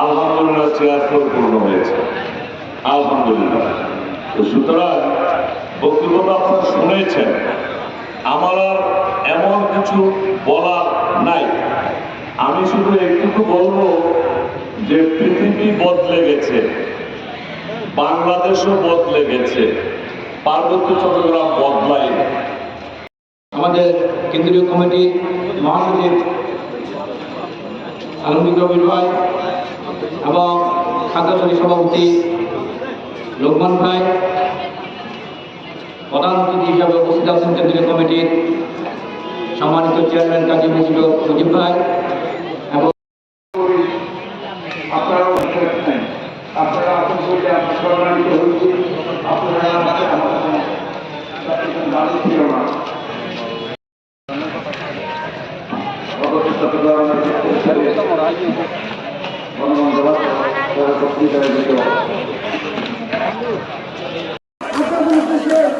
আলহামদুলিল্লাহ ছিয়াত্তর পূর্ণ হয়েছে। আলহামদুলিল্লাহ। তো সুতরাং বক্তব্য তো আপনারা শুনেছেন। আমার এমন কিছু বলার নাই। আমি শুধু একটু বলব যে পৃথিবী বদলে গেছে, বাংলাদেশও বদলে গেছে, পার্বত্য চট্টগ্রাম বদলাই আমাদের কেন্দ্রীয় কমিটি মহাসচিব আলমগীর রবির ভাই এবং খাদ্যশালী সভাপতি লোকমান ভাই, প্রধান অতিথি হিসাবে উপস্থিত আছেন কেন্দ্রীয় কমিটির সম্মানিত চেয়ারম্যান কাজী মুজিবুর মুজিব ভাই এবং আপনারা আমার দাবি